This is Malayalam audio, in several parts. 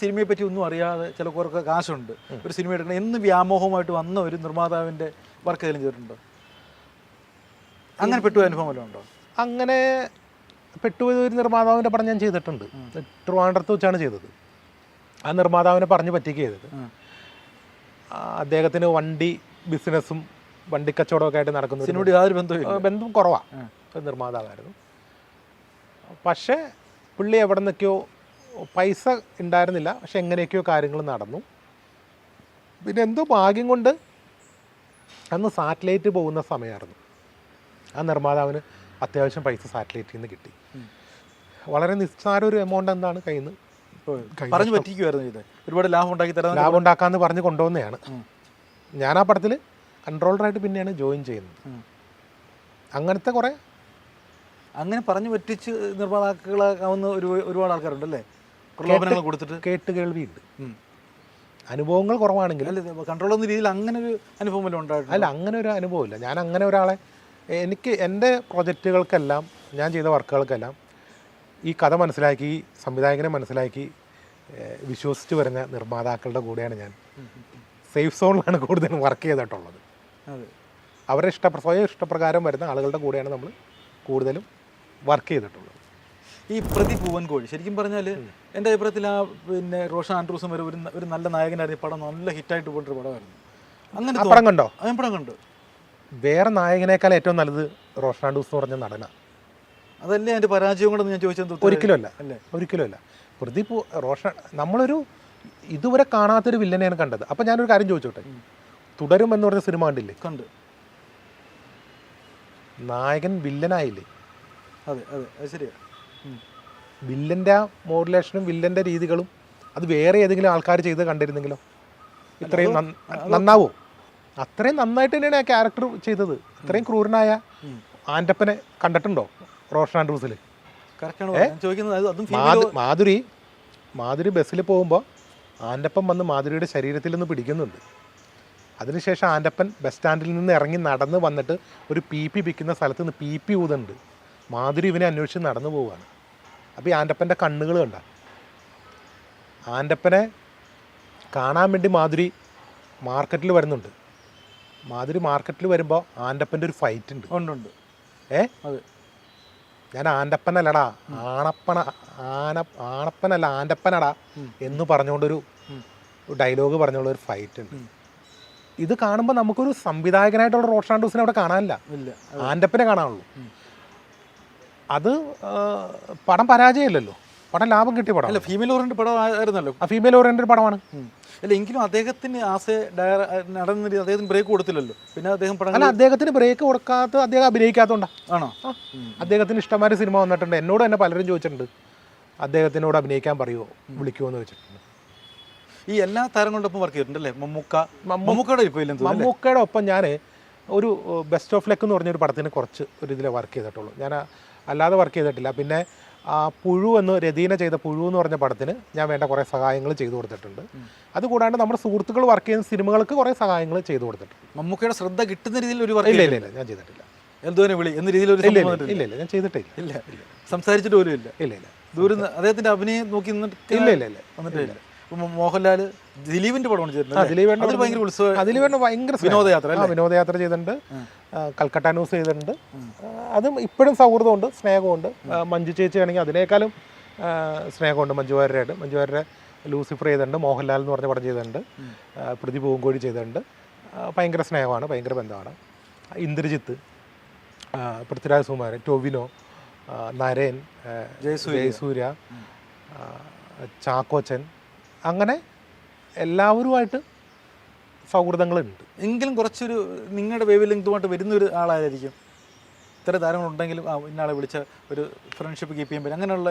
സിനിമയെ പറ്റി ഒന്നും അറിയാതെ ചില ചിലർക്ക് കാശുണ്ട്. ഒരു സിനിമ എടുക്കണം. എന്ന് വ്യാമോഹമായിട്ട് വന്ന ഒരു നിർമ്മാതാവിന്റെ വർക്ക് ഏതെങ്കിലും ചെയ്തിട്ടുണ്ടോ? അങ്ങനെ പെട്ടു അനുഭവം വല്ലതും ഉണ്ടോ? അങ്ങനെ പെട്ടുപോയ ഒരു നിർമ്മാതാവിന്റെ പടം ഞാൻ ചെയ്തിട്ടുണ്ട്. ട്രിവാൻഡ്രത്ത് വെച്ചാണ് ചെയ്തത്. ആ നിർമ്മാതാവിനെ പറഞ്ഞ് പറ്റിക്ക് ചെയ്തത്. അദ്ദേഹത്തിന് വണ്ടി ബിസിനസ്സും വണ്ടി കച്ചവടമൊക്കെ ആയിട്ട് നടക്കുന്ന സിനിമയുടെ സിനിമയോട് യാതൊരു ബന്ധവും ബന്ധം കുറവാണ് നിർമ്മാതാവായിരുന്നു. പക്ഷേ പുള്ളി എവിടെ നിന്നൊക്കെയോ പൈസ ഉണ്ടായിരുന്നില്ല. പക്ഷെ എങ്ങനെയൊക്കെയോ കാര്യങ്ങൾ നടന്നു. പിന്നെ എന്തോ ഭാഗ്യം കൊണ്ട് അന്ന് സാറ്റലൈറ്റ് പോകുന്ന സമയമായിരുന്നു. ആ നിർമ്മാതാവിന് അത്യാവശ്യം പൈസ സാറ്റലൈറ്റിൽ നിന്ന് കിട്ടി. വളരെ നിസ്സാര ഒരു എമൗണ്ട് എന്താണ് കയ്യിൽ നിന്ന് പറഞ്ഞു പറ്റിക്കുമായിരുന്നു ഇത്. ഒരുപാട് ലാഭം ഉണ്ടാക്കി തരാൻ ലാഭം ഉണ്ടാക്കാമെന്ന് പറഞ്ഞ് കൊണ്ടുവന്നതാണ്. ഞാൻ ആ പടത്തിൽ കൺട്രോളറായിട്ട് പിന്നെയാണ് ജോയിൻ ചെയ്യുന്നത്. അങ്ങനത്തെ കുറേ അങ്ങനെ പറഞ്ഞു പറ്റിച്ച് നിർമ്മാതാക്കളാവുന്ന ഒരു ഒരുപാട് ആൾക്കാരുണ്ട് അല്ലേ പ്രലോഭനങ്ങൾ കൊടുത്തിട്ട്? കേട്ട് കേൾവിയുണ്ട്. അനുഭവങ്ങൾ കുറവാണെങ്കിൽ അല്ല കൺട്രോൾ എന്ന രീതിയിൽ അങ്ങനെ ഒരു അനുഭവം വല്ല ഉണ്ടായിട്ടുണ്ട്? അല്ല അങ്ങനെ ഒരു അനുഭവമില്ല. ഞാൻ അങ്ങനെ ഒരാളെ എനിക്ക് എന്റെ പ്രൊജക്റ്റുകൾക്കെല്ലാം ഞാൻ ചെയ്ത വർക്കുകൾക്കെല്ലാം ഈ കഥ മനസ്സിലാക്കി സംവിധായകനെ മനസ്സിലാക്കി വിശ്വസിച്ച് വരുന്ന നിർമ്മാതാക്കളുടെ കൂടെയാണ് ഞാൻ സേഫ് സോണിലാണ് കൂടുതലും വർക്ക് ചെയ്തിട്ടുള്ളത്. അതെ. അവരുടെ ഇഷ്ട സ്വയം ഇഷ്ടപ്രകാരം വരുന്ന ആളുകളുടെ കൂടെയാണ് നമ്മൾ കൂടുതലും വർക്ക് ചെയ്തിട്ടുള്ളത്. ഈ പ്രതി പൂവൻകോഴി ശരിക്കും പറഞ്ഞാൽ എന്റെ അഭിപ്രായത്തിൽ ആ പിന്നെ റോഷൻ ആൻഡ്രൂസും വരെ ഒരു ഒരു നല്ല നായകനായിരുന്നു ഈ പടം നല്ല ഹിറ്റായിട്ട് പോയിട്ടൊരു പടമായിരുന്നു. അങ്ങനെ പടം കണ്ടോ? അതേ പടം കണ്ടു. വേറെ നായകനേക്കാൾ ഏറ്റവും നല്ലത് റോഷാൻഡൂസ് എന്ന് പറഞ്ഞ നടന. അതല്ലേ എന്റെ പരാജയം കൊണ്ടെന്ന് ഞാൻ ചോദിച്ചത് ഒരിക്കലുമല്ല അല്ലേ. ഒരിക്കലുമല്ല പ്രദീപ് റോഷൻ നമ്മളൊരു ഇതുവരെ കാണാത്തൊരു വില്ലനെയാണ് കണ്ടത്. അപ്പം ഞാനൊരു കാര്യം ചോദിച്ചോട്ടെ? തുടരും എന്ന് പറഞ്ഞ സിനിമ കണ്ടില്ലേ? കണ്ട്. നായകൻ വില്ലനായില്ലേ? അതെ അതെ. അത് ശരിയാ. ഉം. വില്ലന്റെ ആ മോഡുലേഷനും വില്ലന്റെ രീതികളും അത് വേറെ ഏതെങ്കിലും ആൾക്കാർ ചെയ്ത് കണ്ടിരുന്നെങ്കിലോ ഇത്രയും നന്ന- നന്നാവോ? അത്രയും നന്നായിട്ട് തന്നെയാണ് ആ ക്യാരക്ടർ ചെയ്തത്. ഇത്രയും ക്രൂരനായ ആന്റപ്പനെ കണ്ടിട്ടുണ്ടോ റോഷൻ ആൻഡ്രൂസിൽ മാധുരി മാധുരി ബസ്സിൽ പോകുമ്പോൾ ആന്റപ്പൻ വന്ന് മാധുരിയുടെ ശരീരത്തിൽ നിന്ന് പിടിക്കുന്നുണ്ട്. അതിനുശേഷം ആന്റപ്പൻ ബസ് സ്റ്റാൻഡിൽ നിന്ന് ഇറങ്ങി നടന്ന് വന്നിട്ട് ഒരു പി പി വിൽക്കുന്ന സ്ഥലത്ത് നിന്ന് പി പി ഊതുന്നുണ്ട്. മാധുരി ഇവനെ അന്വേഷിച്ച് നടന്നു പോവുകയാണ്. അപ്പോൾ ഈ ആന്റപ്പന്റെ കണ്ണുകൾ കണ്ട. ആന്റപ്പനെ കാണാൻ വേണ്ടി മാധുരി മാർക്കറ്റിൽ വരുന്നുണ്ട്. മാധുരി മാർക്കറ്റിൽ വരുമ്പോൾ ആന്റപ്പന്റെ ഒരു ഫൈറ്റ് ഉണ്ട്. ഉണ്ട് ഏ? അതെ. ഞാൻ ആന്റപ്പനല്ലടാ ആണപ്പന ആന ആണപ്പനല്ല ആന്റപ്പനടാ എന്ന് പറഞ്ഞുകൊണ്ടൊരു ഡയലോഗ് പറഞ്ഞുള്ള ഒരു ഫൈറ്റ് ഉണ്ട്. ഇത് കാണുമ്പോൾ നമുക്കൊരു സംവിധായകനായിട്ടുള്ള റോഷാൻഡൂസിനെ അവിടെ കാണാനില്ല. ആന്റപ്പനെ കാണാനുള്ളൂ. അത് പടം പരാജയമല്ലല്ലോ. പടം ലാഭം കിട്ടിയ പടം അല്ല ഫീമെയിൽ ഓറിയന്റഡ് പടം ആയിരുന്നല്ലോ. ആ ഫീമെയിൽ ഓറിയന്റഡ് പടമാണ്. അല്ല എങ്കിലും അദ്ദേഹത്തിന് ആസെ ഡയർ നടന്ന അദ്ദേഹത്തിന് ബ്രേക്ക് കൊടുത്തില്ലല്ലോ. പിന്നെ അദ്ദേഹം പടം അല്ല അദ്ദേഹത്തിന് ബ്രേക്ക് കൊടുക്കാത്ത അദ്ദേഹം അഭിനയിക്കാത്തതുകൊണ്ടാണ് ആണോ? അദ്ദേഹത്തിന് ഇഷ്ടംമാതിരി സിനിമ വന്നിട്ടുണ്ട്. എന്നോട് തന്നെ പലരും ചോദിച്ചിട്ടുണ്ട്. അദ്ദേഹത്തിനോട് അഭിനയിക്കാൻ പറയുമോ വിളിക്കുമോ എന്ന് ചോദിച്ചിട്ടുണ്ട്. ഈ എല്ലാ താരങ്ങളുടെ ഒപ്പം വർക്ക് ചെയ്തിട്ടുണ്ട് അല്ലേ മമ്മൂക്ക മമ്മൂക്കയുടെ ഒപ്പം ഞാൻ ഒരു ബെസ്റ്റ് ഓഫ് ലക്ക് എന്ന് പറഞ്ഞൊരു പടത്തിന് കുറച്ച് ഒരു ഇതിൽ വർക്ക് ചെയ്തിട്ടുള്ളൂ. ഞാൻ അല്ലാതെ വർക്ക് ചെയ്തിട്ടില്ല. പിന്നെ ആ പുഴു എന്ന് രതീന ചെയ്ത പുഴു എന്ന് പറഞ്ഞ പടത്തിന് ഞാൻ വേണ്ട കുറേ സഹായങ്ങൾ ചെയ്തു കൊടുത്തിട്ടുണ്ട്. അതുകൂടാണ്ട് നമ്മുടെ സുഹൃത്തുക്കൾ വർക്ക് ചെയ്യുന്ന സിനിമകൾക്ക് കുറേ സഹായങ്ങൾ ചെയ്തു കൊടുത്തിട്ടുണ്ട്. മമ്മൂക്കയുടെ ശ്രദ്ധ കിട്ടുന്ന രീതിയിൽ ഒരു വർക്ക് ഇല്ല ഇല്ല ഇല്ല ഞാൻ ചെയ്തിട്ടില്ല. എന്തോനെ വിളി? എന്ന രീതിയിൽ ഒരു ഇല്ല ഇല്ല ഞാൻ ചെയ്തിട്ടില്ല. ഇല്ല സംസാരിച്ചിട്ട് പോലും ഇല്ല. ഇല്ല ഇല്ല. ദൂരം അദ്ദേഹത്തിന്റെ അദ്ദേഹത്തിന്റെ അഭിനയം നോക്കി നിന്നിട്ട് ഇല്ല ഇല്ല ഇല്ല. വന്നിട്ടേ ഇല്ല. ഇപ്പൊ മോ- മോഹൻലാൽ ദിലീപിന്റെ പടമാണ് ചെയ്തിട്ടുണ്ട് ഭയങ്കര ഉത്സവം വേണ്ട ഭയങ്കര വിനോദയാത്ര അല്ല? വിനോദയാത്ര ചെയ്തിട്ടുണ്ട്. കൽക്കട്ട ന്യൂസ് ചെയ്തിട്ടുണ്ട്. അതും ഇപ്പോഴും സൗഹൃദമുണ്ട് സ്നേഹമുണ്ട്. മഞ്ജു ചേച്ചി ആണെങ്കിൽ അതിനേക്കാളും സ്നേഹമുണ്ട് മഞ്ജു വാര്യരായിട്ട്. മഞ്ജു വാര്യരെ ലൂസിഫർ ചെയ്തിട്ടുണ്ട് മോഹൻലാൽ എന്ന് പറഞ്ഞ പടം ചെയ്തിട്ടുണ്ട്. പ്രതി പൂങ്കോഴി ചെയ്തിട്ടുണ്ട്. ഭയങ്കര സ്നേഹമാണ് ഭയങ്കര ബന്ധമാണ്. ഇന്ദ്രജിത്ത് പൃഥ്വിരാജ് സുമാരൻ ടൊവിനോ നരേൻ. ജയസൂര്യ. ചാക്കോച്ചൻ അങ്ങനെ എല്ലാവരുമായിട്ട് സൗഹൃദങ്ങളുണ്ട്. എങ്കിലും കുറച്ചൊരു നിങ്ങളുടെ വേവ് ലെങ്തുമായിട്ട് വരുന്നൊരു ആളായിരിക്കും ഇത്ര താരങ്ങളുണ്ടെങ്കിലും ആ ഇന്നാളെ വിളിച്ച ഒരു ഫ്രണ്ട്ഷിപ്പ് കീപ്പ് ചെയ്യാൻ പറ്റും. അങ്ങനെയുള്ള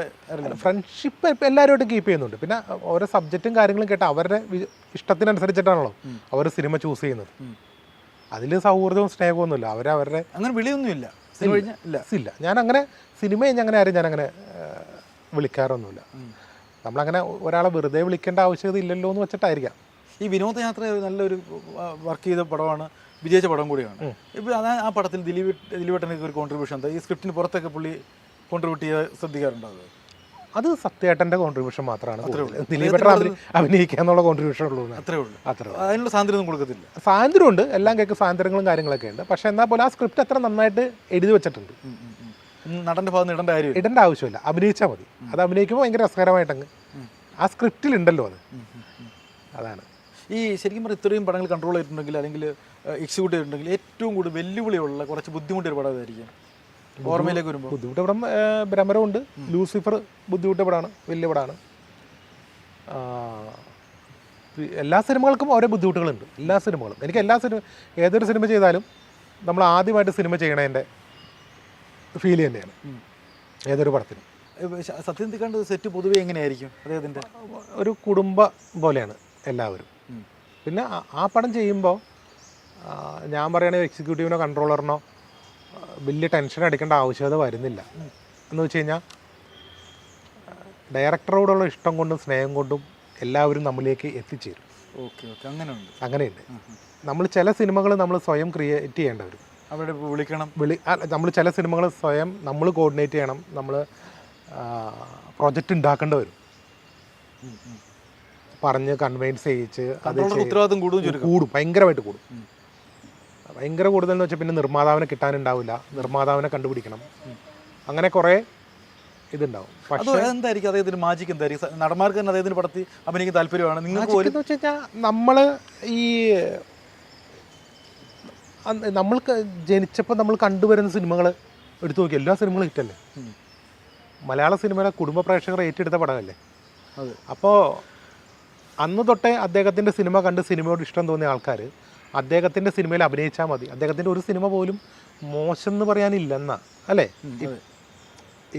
ഫ്രണ്ട്ഷിപ്പ് ഇപ്പം എല്ലാവരുമായിട്ടും കീപ്പ് ചെയ്യുന്നുണ്ട്. പിന്നെ ഓരോ സബ്ജക്റ്റും കാര്യങ്ങളും കേട്ട് അവരുടെ ഇഷ്ടത്തിനനുസരിച്ചിട്ടാണല്ലോ അവർ സിനിമ ചൂസ് ചെയ്യുന്നത്. അതിൽ സൗഹൃദവും സ്നേഹമൊന്നുമില്ല അവരവരുടെ അങ്ങനെ വിളിയൊന്നുമില്ല. സിനിമ ഇല്ല. ഇല്ല. ഞാൻ അങ്ങനെ സിനിമ ഞാൻ അങ്ങനെ ആരും ഞാൻ അങ്ങനെ വിളിക്കാറൊന്നുമില്ല. നമ്മളങ്ങനെ ഒരാളെ വെറുതെ വിളിക്കേണ്ട ആവശ്യകത ഇല്ലല്ലോ എന്ന് വെച്ചിട്ടായിരിക്കാം. ഈ വിനോദയാത്ര നല്ലൊരു വർക്ക് ചെയ്ത പടമാണ് വിജയിച്ച പടം കൂടിയാണ്. ഇപ്പോൾ അതാ ആ പടത്തിൽ ദിലീപ് ദിലീപേട്ടനൊക്കെ ഒരു കോൺട്രിബ്യൂഷൻ എന്താ ഈ സ്ക്രിപ്റ്റിന് പുറത്തൊക്കെ പുള്ളി കോൺട്രിബ്യൂട്ട് ചെയ്ത് ശ്രദ്ധിക്കാറുണ്ടോ അത്? അത് സത്യേട്ടന്റെ കോൺട്രിബ്യൂഷൻ മാത്രമാണ്. ദിലീപേട്ടൻ അഭിനയി- അഭിനയിക്കുക എന്നുള്ള കോൺട്രിബ്യൂഷൻ ഉള്ളൂ അത്രേ ഉള്ളൂ. അത്രേ. അതിനുള്ള സ്വാതന്ത്ര്യം ഒന്നും കൊടുക്കത്തില്ല. സ്വാതന്ത്ര്യം ഉണ്ട് എല്ലാം കേൾക്കും സ്വാതന്ത്ര്യങ്ങളും കാര്യങ്ങളൊക്കെ ഉണ്ട്. പക്ഷേ എന്നാൽ പോലും ആ സ്ക്രിപ്റ്റ് അത്ര നന്നായിട്ട് എഴുതി വെച്ചിട്ടുണ്ട്. നടന്റെ ഭാഗത്ത് ഇടേണ്ട കാര്യം ഇടേണ്ട ആവശ്യമില്ല. അഭിനയിച്ചാൽ മതി. അത് അഭിനയിക്കുമ്പോൾ ഭയങ്കര രസകരമായിട്ടങ്ങ് ആ സ്ക്രിപ്റ്റിൽ ഉണ്ടല്ലോ അത്. അതാണ്. ഈ ശരിക്കും പറഞ്ഞാൽ ഇത്രയും പടങ്ങൾ കൺട്രോൾ ചെയ്തിട്ടുണ്ടെങ്കിൽ അല്ലെങ്കിൽ എക്സിക്യൂട്ട് ചെയ്തിട്ടുണ്ടെങ്കിൽ ഏറ്റവും കൂടുതൽ വെല്ലുവിളിയുള്ള കുറച്ച് ബുദ്ധിമുട്ടൊരു പടം അതായിരിക്കും ഓർമ്മയിലേക്ക് വരുമ്പോൾ ബുദ്ധിമുട്ട് പടം ഭ്രമരമുണ്ട്. ലൂസിഫർ ബുദ്ധിമുട്ട് പടമാണ്. വലിയ പടമാണ്. എല്ലാ സിനിമകൾക്കും ഓരോ ബുദ്ധിമുട്ടുകളുണ്ട്. എല്ലാ സിനിമകളും. എനിക്ക് എല്ലാ സിനിമ ഏതൊരു സിനിമ ചെയ്താലും നമ്മൾ ആദ്യമായിട്ട് സിനിമ ചെയ്യണതിന്റെ ഫീൽ തന്നെയാണ്. ഏതൊരു പടത്തിനും. സത്യം തിക്കാണ്ട് സെറ്റ് പൊതുവേ എങ്ങനെയായിരിക്കും? അദ്ദേഹത്തിന്റെ ഒരു കുടുംബ പോലെയാണ് എല്ലാവരും. പിന്നെ ആ- പടം ചെയ്യുമ്പോൾ ഞാൻ പറയണ എക്സിക്യൂട്ടീവിനോ കൺട്രോളറിനോ വലിയ ടെൻഷൻ അടിക്കേണ്ട ആവശ്യകത വരുന്നില്ല. എന്ന് വെച്ച് കഴിഞ്ഞാൽ ഡയറക്ടറോടുള്ള ഇഷ്ടം കൊണ്ടും സ്നേഹം കൊണ്ടും എല്ലാവരും നമ്മളിലേക്ക് എത്തിച്ചേരും. Okay okay. അങ്ങനെയുണ്ട്. അങ്ങനെയുണ്ട്. നമ്മൾ ചില സിനിമകൾ നമ്മൾ സ്വയം ക്രിയേറ്റ് ചെയ്യേണ്ടവരും. അവിടെ വിളിക്കണം. വിളി നമ്മൾ ചില സിനിമകൾ സ്വയം നമ്മൾ കോർഡിനേറ്റ് ചെയ്യണം. നമ്മൾ പ്രൊജക്റ്റ് ഉണ്ടാക്കേണ്ടി വരും. പറഞ്ഞ് കൺവീൻസ് ചെയ്യിച്ച് അത് കൺട്രോളർ ഉത്തരവാദിത്വം കൂടും കൂടും. ഭയങ്കരമായിട്ട് കൂടും. ഭയങ്കര കൂടുതൽ എന്ന് വെച്ചാൽ പിന്നെ നിർമ്മാതാവിനെ കിട്ടാനുണ്ടാവില്ല. നിർമ്മാതാവിനെ കണ്ടുപിടിക്കണം. അങ്ങനെ കുറേ ഇതുണ്ടാവും. പക്ഷേ എന്തായിരിക്കും? അദ്ദേഹത്തിന് മാജിക് എന്തായിരിക്കും? നടന്മാർക്ക് തന്നെ അദ്ദേഹത്തിന് പടത്തി അഭിനയിക്കാൻ താല്പര്യമാണ്. നിങ്ങൾക്ക് വെച്ച് കഴിഞ്ഞാൽ നമ്മൾ ഈ നമ്മൾക്ക് ജനിച്ചപ്പോൾ നമ്മൾ കണ്ടുവരുന്ന സിനിമകൾ എടുത്തു നോക്കി എല്ലാ സിനിമകളും ഹിറ്റല്ലേ? മലയാള സിനിമയുടെ കുടുംബ പ്രേക്ഷകർ ഏറ്റെടുത്ത പടമല്ലേ? അപ്പോൾ അന്ന് തൊട്ടേ അദ്ദേഹത്തിന്റെ സിനിമ കണ്ട് സിനിമയോട് ഇഷ്ടം തോന്നിയ ആൾക്കാർ അദ്ദേഹത്തിന്റെ സിനിമയിൽ അഭിനയിച്ചാൽ മതി. അദ്ദേഹത്തിന്റെ ഒരു സിനിമ പോലും മോശം എന്ന് പറയാനില്ലെന്നാ അല്ലേ ഇപ്പോൾ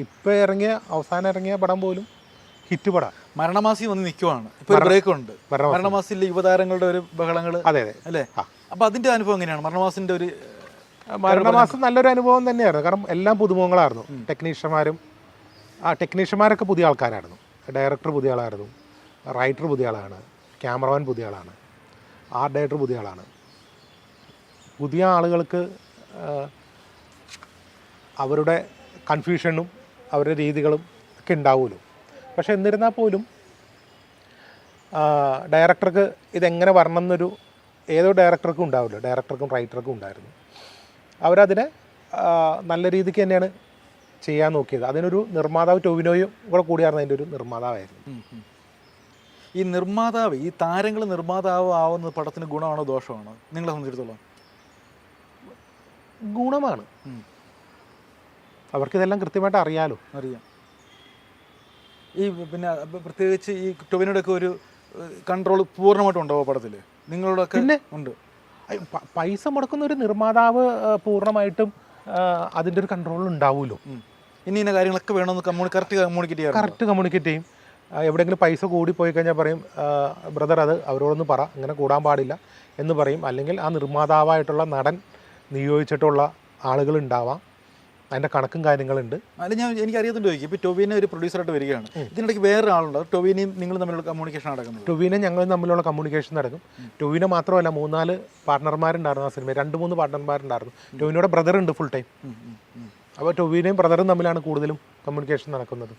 ഇപ്പം ഇറങ്ങിയ അവസാനം ഇറങ്ങിയ പടം പോലും ഹിറ്റ് പടം. മരണമാസി വന്ന് നിൽക്കുവാണ് ഇപ്പോൾ ബ്രേക്ക് ഉണ്ട്. മരണമാസിയിലെ മരണമാസിലെ യുവതാരങ്ങളുടെ ഒരു ബഹളങ്ങൾ അതെ അതെ. അല്ലേ? ആ. അപ്പൊ അതിന്റെ അനുഭവം എങ്ങനെയാണ്? മരണമാസിന്റെ ഒരു മരണമാസം നല്ലൊരു അനുഭവം തന്നെയായിരുന്നു. കാരണം എല്ലാം പുതുമുഖങ്ങളായിരുന്നു. ടെക്നീഷ്യന്മാരും ആ ടെക്നീഷ്യന്മാരൊക്കെ പുതിയ ആൾക്കാരായിരുന്നു. ഡയറക്ടർ പുതിയ ആളായിരുന്നു. റൈറ്റർ പുതിയ ആളാണ്. ക്യാമറമാൻ പുതിയ ആളാണ്. ആർട്ട് ഡയറക്ടർ പുതിയ ആളാണ്. പുതിയ ആളുകൾക്ക് അവരുടെ കൺഫ്യൂഷനും അവരുടെ രീതികളും ഒക്കെ ഉണ്ടാവുമല്ലോ. പക്ഷെ എന്നിരുന്നാൽ പോലും ഡയറക്ടർക്ക് ഇതെങ്ങനെ വരണം എന്നൊരു ഏതോ ഡയറക്ടർക്കും ഉണ്ടാവില്ല. ഡയറക്ടർക്കും റൈറ്റർക്കും ഉണ്ടായിരുന്നു. അവരതിനെ നല്ല രീതിക്ക് തന്നെയാണ് ചെയ്യാൻ നോക്കിയത്. അതിനൊരു നിർമ്മാതാവ് ടൊവിനോയും കൂടെ കൂടിയായിരുന്നു അതിന്റെ ഒരു നിർമ്മാതാവായിരുന്നു. ഈ നിർമ്മാതാവ് ഈ താരങ്ങൾ നിർമ്മാതാവ് ആവുന്നത് പടത്തിന് ഗുണമാണോ ദോഷമാണോ? നിങ്ങളെ സംബന്ധിച്ചിടത്തോളം. ഗുണമാണ്. അവർക്ക് അവർക്കിതെല്ലാം കൃത്യമായിട്ട് അറിയാലോ. അറിയാം. ഈ പിന്നെ പ്രത്യേകിച്ച് ഈ ടൊവിനോടൊക്കെ ഒരു കൺട്രോൾ പൂർണമായിട്ടും ഉണ്ടാവോ പടത്തിൽ നിങ്ങളോടൊക്കെ? ഉണ്ട്. പൈസ മുടക്കുന്ന ഒരു നിർമ്മാതാവ് പൂർണമായിട്ടും അതിന്റെ ഒരു കൺട്രോൾ ഉണ്ടാവുമല്ലോ ഇനി ഇന്ന കാര്യങ്ങളൊക്കെ വേണമെന്ന് കമ്മ്യൂണി കറക്റ്റ് കമ്മ്യൂണിക്കേറ്റ് ചെയ്യാം കറക്റ്റ് കമ്മ്യൂണിക്കേറ്റ് ചെയ്യും. എവിടെയെങ്കിലും പൈസ കൂടി പോയി കഴിഞ്ഞാൽ പറയും ബ്രദർ അത് അവരോടൊന്ന് പറ ഇങ്ങനെ കൂടാൻ പാടില്ല എന്ന് പറയും. അല്ലെങ്കിൽ ആ നിർമ്മാതാവായിട്ടുള്ള നടൻ നിയോഗിച്ചിട്ടുള്ള ആളുകൾ ഉണ്ടാവാം. അതിന്റെ കണക്കും കാര്യങ്ങളുണ്ട്. അല്ല ഞാൻ എനിക്ക് അറിയത്തുണ്ട് ചോദിക്കും. ഇപ്പോൾ ടൊവിനെ ഒരു പ്രൊഡ്യൂസറായിട്ട് വരികയാണ്. ഇതിനിടയ്ക്ക് വേറെ ആളുണ്ട് ടൊവിനെയും നിങ്ങൾ തമ്മിലുള്ള കമ്മ്യൂണിക്കേഷൻ നടക്കുന്നത് ടൊവിനെ ഞങ്ങൾ തമ്മിലുള്ള കമ്മ്യൂണിക്കേഷൻ നടക്കും. ടൊവിനെ മാത്രമല്ല മൂന്നാൽ പാർട്ട്ണർമാരുണ്ടായിരുന്നു ആ സിനിമ രണ്ട് മൂന്ന് പാർട്ട്ണർമാരുണ്ടായിരുന്നു ടൊവിനോടെ ബ്രദർ ഉണ്ട് ഫുൾ ടൈം അപ്പോൾ ടൊവിനെയും ബ്രദറും തമ്മിലാണ് കൂടുതലും കമ്മ്യൂണിക്കേഷൻ നടക്കുന്നത്.